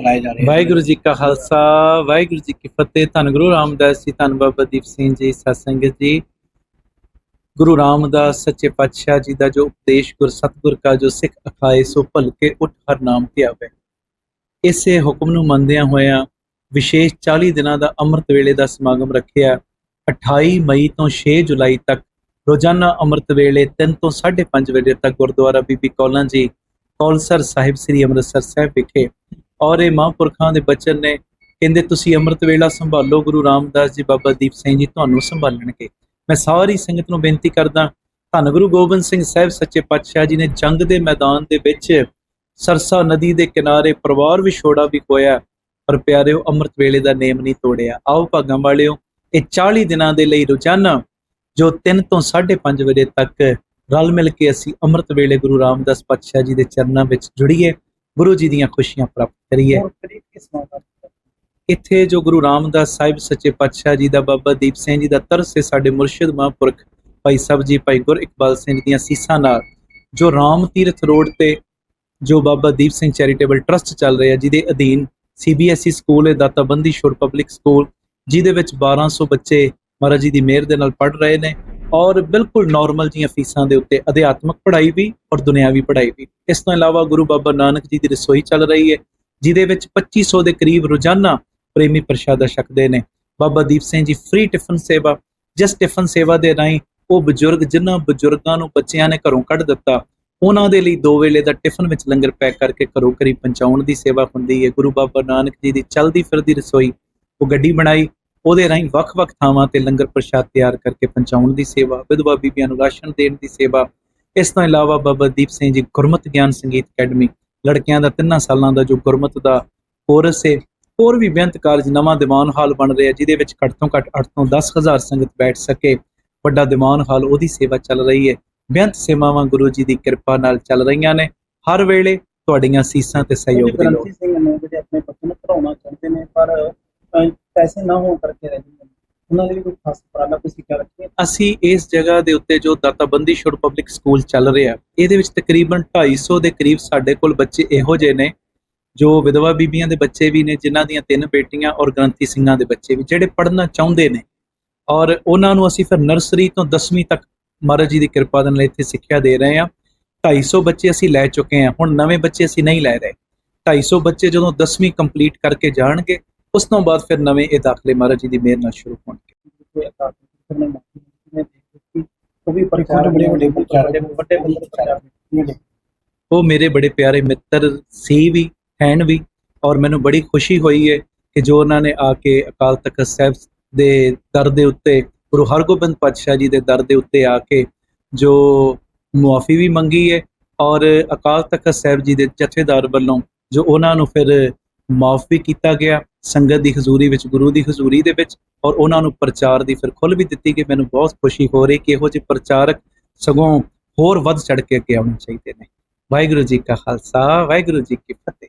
ਚਲਾਏ ਜਾ ਰਹੇ ਵਾਹਿਗੁਰੂ ਜੀ ਕਾ ਖਾਲਸਾ, ਵਾਹਿਗੁਰੂ ਜੀ ਕੀ ਫਤਿਹ। ਧੰਨ ਗੁਰੂ ਰਾਮਦਾਸ ਜੀ, ਧੰਨ ਬਾਬਾ ਦੀਪ ਸਿੰਘ ਜੀ, ਸਤਸੰਗਤ ਜੀ। ਗੁਰੂ ਰਾਮਦਾਸ ਸੱਚੇ ਪਾਤਸ਼ਾਹ ਜੀ ਦਾ ਜੋ ਉਪਦੇਸ਼, ਗੁਰ ਸਤਗੁਰ ਕਾ ਜੋ ਸਿੱਖ ਅਖਾਏ, ਸੋ ਭਲ ਕੇ ਉਠ ਹਰ ਨਾਮ ਤੇ ਆਵੇ। ਇਸੇ ਹੁਕਮ ਨੂੰ ਮੰਨਦਿਆਂ ਹੋਇਆਂ ਵਿਸ਼ੇਸ਼ 40 ਦਿਨਾਂ ਦਾ ਅੰਮ੍ਰਿਤ ਵੇਲੇ ਦਾ ਸਮਾਗਮ ਰੱਖਿਆ। 28 ਮਈ ਤੋਂ 6 ਜੁਲਾਈ ਤੱਕ ਰੋਜ਼ਾਨਾ ਅੰਮ੍ਰਿਤ ਵੇਲੇ 3 ਤੋਂ 5:30 ਵਜੇ ਤੱਕ ਗੁਰਦੁਆਰਾ ਬੀਬੀ ਕੌਲਾਂ ਜੀ, ਕੌਲਸਰ ਸਾਹਿਬ ਸ੍ਰੀ ਅੰਮ੍ਰਿਤਸਰ ਸਾਹਿਬ ਵਿਖੇ ਔਰ ਇਹ ਮਹਾਂਪੁਰਖਾਂ ਦੇ ਬਚਨ ਨੇ ਕਹਿੰਦੇ, ਤੁਸੀਂ ਅੰਮ੍ਰਿਤ ਵੇਲਾ ਸੰਭਾਲੋ, ਗੁਰੂ ਰਾਮਦਾਸ ਜੀ, ਬਾਬਾ ਦੀਪ ਸਿੰਘ ਜੀ ਤੁਹਾਨੂੰ ਸੰਭਾਲਣਗੇ। ਮੈਂ ਸਾਰੀ ਸੰਗਤ ਨੂੰ ਬੇਨਤੀ ਕਰਦਾ, ਧੰਨ ਗੁਰੂ ਗੋਬਿੰਦ ਸਿੰਘ ਸਾਹਿਬ ਸੱਚੇ ਪਾਤਸ਼ਾਹ ਜੀ ਨੇ ਜੰਗ ਦੇ ਮੈਦਾਨ ਦੇ ਵਿੱਚ ਸਰਸਾ ਨਦੀ ਦੇ ਕਿਨਾਰੇ ਪਰਿਵਾਰ ਵਿਛੋੜਾ ਵੀ ਕੋਇਆ ਪਰ ਪਿਆਰਿਓ, ਅੰਮ੍ਰਿਤ ਵੇਲੇ ਦਾ ਨੇਮ ਨਹੀਂ ਤੋੜਿਆ। ਆਓ ਭਾਗਾਂ ਵਾਲਿਓ, ਇਹ 40 ਦਿਨਾਂ ਦੇ ਲਈ ਰੋਜ਼ਾਨਾ ਜੋ 3 ਤੋਂ 5:30 ਵਜੇ ਤੱਕ ਰਲ ਮਿਲ ਕੇ ਅਸੀਂ ਅੰਮ੍ਰਿਤ ਵੇਲੇ ਗੁਰੂ ਰਾਮਦਾਸ ਪਾਤਸ਼ਾਹ ਜੀ ਦੇ ਚਰਨਾਂ ਵਿੱਚ ਜੁੜੀਏ ਗੁਰੂ ਜੀ ਦੀਆਂ ਖੁਸ਼ੀਆਂ ਪ੍ਰਾਪਤ ਕਰੀਏ। ਇੱਥੇ ਜੋ ਗੁਰੂ ਰਾਮਦਾਸ ਸਾਹਿਬ ਸੱਚੇ ਪਾਤਸ਼ਾਹ ਜੀ ਦਾ ਬਾਬਾ ਦੀਪ ਸਿੰਘ ਜੀ ਦਾ ਤਰਸ ਹੈ ਸਾਡੇ ਮੁਰਸ਼ਿਦ ਮਹਾਂਪੁਰਖ ਭਾਈ ਸਾਹਿਬ ਜੀ ਭਾਈ ਗੁਰ ਇਕਬਾਲ ਸਿੰਘ ਦੀਆਂ ਸੀਸਾਂ ਨਾਲ ਜੋ ਰਾਮ ਤੀਰਥ ਰੋਡ ਤੇ ਜੋ ਬਾਬਾ ਦੀਪ ਸਿੰਘ ਚੈਰੀਟੇਬਲ ਟਰਸਟ ਚੱਲ ਰਿਹਾ ਜਿਹਦੇ ਅਧੀਨ ਸੀਬੀਐਸਈ ਸਕੂਲ ਹੈ ਦਾਤਾਬੰਦੀ ਸ਼ੋਰ ਪਬਲਿਕ ਸਕੂਲ ਜਿਹਦੇ ਵਿੱਚ 1200 ਬੱਚੇ ਮਹਾਰਾਜ ਜੀ ਦੀ ਮਿਹਰ ਦੇ ਨਾਲ ਪੜ੍ਹ ਰਹੇ ਨੇ। ਔਰ ਬਿਲਕੁਲ ਨਾਰਮਲ ਜੀਆਂ ਫੀਸਾਂ ਦੇ ਉੱਤੇ ਅਧਿਆਤਮਕ ਪੜ੍ਹਾਈ ਵੀ ਔਰ ਦੁਨਿਆਵੀ ਪੜ੍ਹਾਈ ਵੀ। ਇਸ ਤੋਂ ਇਲਾਵਾ ਗੁਰੂ ਬਾਬਾ ਨਾਨਕ ਜੀ ਦੀ ਰਸੋਈ ਚੱਲ ਰਹੀ ਹੈ, ਜਿਹਦੇ ਵਿੱਚ 2500 ਦੇ ਕਰੀਬ ਰੋਜ਼ਾਨਾ ਪ੍ਰੇਮੀ ਪ੍ਰਸ਼ਾਦਾ ਛਕਦੇ ਨੇ। ਬਾਬਾ ਦੀਪ ਸਿੰਘ ਜੀ ਫ੍ਰੀ ਟਿਫਨ ਸੇਵਾ, ਜਿਸ ਟਿਫਨ ਸੇਵਾ ਦੇ ਰਾਹੀਂ ਉਹ ਬਜ਼ੁਰਗ ਜਿਨ੍ਹਾਂ ਬਜ਼ੁਰਗਾਂ ਨੂੰ ਬੱਚਿਆਂ ਨੇ ਘਰੋਂ ਕੱਢ ਦਿੱਤਾ, ਉਹਨਾਂ ਦੇ ਲਈ ਦੋ ਵੇਲੇ ਦਾ ਟਿਫਨ ਵਿੱਚ ਲੰਗਰ ਪੈਕ ਕਰਕੇ ਘਰੋਂ ਘਰੀ ਪਹੁੰਚਾਉਣ ਦੀ ਸੇਵਾ ਹੁੰਦੀ ਹੈ। ਗੁਰੂ ਬਾਬਾ ਨਾਨਕ ਜੀ ਦੀ ਚਲਦੀ ਫਿਰਦੀ ਰਸੋਈ, ਉਹ ਗੱਡੀ ਬਣਾਈ ਉਹਦੇ ਰਾਹੀਂ ਵੱਖ-ਵੱਖ ਥਾਵਾਂ ਤੇ ਲੰਗਰ ਪ੍ਰਸ਼ਾਦ ਤਿਆਰ ਕਰਕੇ ਪਹੁੰਚਾਉਣ ਦੀ ਸੇਵਾ ਵਿਧਵਾ ਬੀਬੀਆਂ ਨੂੰ ਰਾਸ਼ਨ ਦੇਣ ਦੀ ਸੇਵਾ ਇਸ ਤੋਂ ਇਲਾਵਾ ਬਾਬਾ ਦੀਪ ਸਿੰਘ ਜੀ ਗੁਰਮਤ ਗਿਆਨ ਸੰਗੀਤ ਅਕੈਡਮੀ ਲੜਕਿਆਂ ਦਾ ਤਿੰਨਾਂ ਸਾਲਾਂ ਦਾ ਜੋ ਗੁਰਮਤ ਦਾ ਕੋਰਸ ਹੈ ਹੋਰ ਵੀ ਬੇਅੰਤ ਕਾਲਜ ਨਵਾਂ ਦੀਵਾਨ ਹਾਲ ਬਣ ਰਿਹਾ ਜਿਹਦੇ ਵਿੱਚ ਘੱਟ ਤੋਂ ਘੱਟ 8 ਤੋਂ 10000 ਸੰਗਤ ਬੈਠ ਸਕੇ। ਵੱਡਾ ਦੀਵਾਨ ਹਾਲ ਉਹਦੀ ਸੇਵਾ ਚੱਲ ਰਹੀ ਹੈ ਬੇਅੰਤ ਸੇਵਾਵਾਂ ਗੁਰੂ ਜੀ ਦੀ ਕਿਰਪਾ ਨਾਲ ਚੱਲ ਰਹੀਆਂ ਨੇ। ਹਰ ਵੇਲੇ ਤੁਹਾਡੀਆਂ ਸੀਸਾਂ ਤੇ ਸਹਿਯੋਗ ਦੀ ਲੋੜ ਗ੍ਰੰਥੀ ਸਿੰਘ ਨੇ ਜਿਹੜੇ ਆਪਣੇ ਬੱਚੇ ਨੂੰ ਪੜਾਉਣਾ ਚਾਹੁੰਦੇ ਨੇ ਪਰ ਪੈਸੇ ਨਾ ਹੋਣ ਕਰਕੇ ਰਹਿ ਨੇ। ਉਹਨਾਂ ਲਈ ਕੋਈ ਖਾਸ ਉਪਰਾਲਾ ਕੋਈ ਸਿੱਖਿਆ ਰੱਖੀ ਅਸੀਂ ਇਸ ਜਗ੍ਹਾ ਦੇ ਉੱਤੇ ਜੋ ਦਾਤਾਬੰਦੀ ਸ਼ੁਰ ਪਬਲਿਕ ਸਕੂਲ ਚੱਲ ਰਿਹਾ, ਇਹਦੇ ਵਿੱਚ ਤਕਰੀਬਨ 250 ਦੇ ਕਰੀਬ ਸਾਡੇ ਕੋਲ ਬੱਚੇ ਇਹੋ ਜਿਹੇ ਨੇ, ਜੋ ਵਿਧਵਾ ਬੀਬੀਆਂ ਦੇ ਬੱਚੇ ਵੀ ਨੇ, ਜਿਨ੍ਹਾਂ ਦੀਆਂ ਤਿੰਨ ਬੇਟੀਆਂ ਔਰ ਗ੍ਰੰਥੀ ਸਿੰਘਾਂ ਦੇ ਬੱਚੇ ਵੀ, ਜਿਹੜੇ ਪੜ੍ਹਨਾ ਚਾਹੁੰਦੇ ਨੇ। ਔਰ ਉਹਨਾਂ ਨੂੰ ਅਸੀਂ ਫਿਰ ਨਰਸਰੀ ਤੋਂ 10ਵੀਂ ਤੱਕ ਮਹਾਰਾਜ ਜੀ ਦੀ ਕਿਰਪਾ ਦੇ ਨਾਲ ਇੱਥੇ ਸਿੱਖਿਆ ਦੇ ਰਹੇ ਹਾਂ। 250 ਬੱਚੇ ਅਸੀਂ ਲੈ ਚੁੱਕੇ ਹਾਂ। ਹੁਣ ਨਵੇਂ ਬੱਚੇ ਅਸੀਂ ਨਹੀਂ ਲੈ ਰਹੇ। 250 ਬੱਚੇ ਜਦੋਂ 10ਵੀਂ ਕੰਪਲੀਟ ਕਰਕੇ ਜਾਣਗੇ ਉਸ ਤੋਂ ਬਾਅਦ ਫਿਰ ਨਵੇਂ ਇਹ ਦਾਖਲੇ ਮਹਾਰਾਜ ਜੀ ਦੀ ਮਿਹਰ ਨਾਲ ਸ਼ੁਰੂ ਹੋਣਗੇ। ਉਹ ਵੀ ਪ੍ਰਚਾਰ ਬੜੇ ਵੱਡੇ ਪ੍ਰਚਾਰ ਵੱਡੇ ਵੱਡੇ ਪ੍ਰਚਾਰ ਉਹ ਮੇਰੇ ਬੜੇ ਪਿਆਰੇ ਮਿੱਤਰ ਸੀ ਵੀ ਹਨ ਵੀ ਔਰ ਮੈਨੂੰ ਬੜੀ ਖੁਸ਼ੀ ਹੋਈ ਹੈ ਕਿ ਜੋ ਉਹਨਾਂ ਨੇ ਆ ਕੇ ਅਕਾਲ ਤਖਤ ਸਾਹਿਬ ਦੇ ਦਰ ਦੇ ਉੱਤੇ ਗੁਰੂ ਹਰਗੋਬਿੰਦ ਪਾਤਸ਼ਾਹ ਜੀ ਦੇ ਦਰ ਦੇ ਉੱਤੇ ਆ ਕੇ ਜੋ ਮੁਆਫੀ ਵੀ ਮੰਗੀ ਹੈ ਔਰ ਅਕਾਲ ਤਖਤ ਸਾਹਿਬ ਜੀ ਦੇ ਜਥੇਦਾਰ ਵੱਲੋਂ ਜੋ ਉਹਨਾਂ ਨੂੰ ਫਿਰ ਮਾਫ ਵੀ ਕੀਤਾ ਗਿਆ, ਸੰਗਤ ਦੀ ਹਜ਼ੂਰੀ ਵਿੱਚ, ਗੁਰੂ ਦੀ ਹਜ਼ੂਰੀ ਦੇ ਵਿੱਚ ਔਰ ਉਹਨਾਂ ਨੂੰ ਪ੍ਰਚਾਰ ਦੀ ਫਿਰ ਖੁੱਲ੍ਹ ਵੀ ਦਿੱਤੀ ਕਿ ਮੈਨੂੰ ਬਹੁਤ ਖੁਸ਼ੀ ਹੋ ਰਹੀ ਕਿ ਇਹੋ ਜਿਹੇ ਪ੍ਰਚਾਰਕ ਸਗੋਂ ਹੋਰ ਵੱਧ ਚੜ ਕੇ ਅੱਗੇ ਆਉਣੇ ਚਾਹੀਦੇ ਨੇ। ਵਾਹਿਗੁਰੂ ਜੀ ਕਾ ਖਾਲਸਾ, ਵਾਹਿਗੁਰੂ ਜੀ ਕੀ ਫਤਿਹ।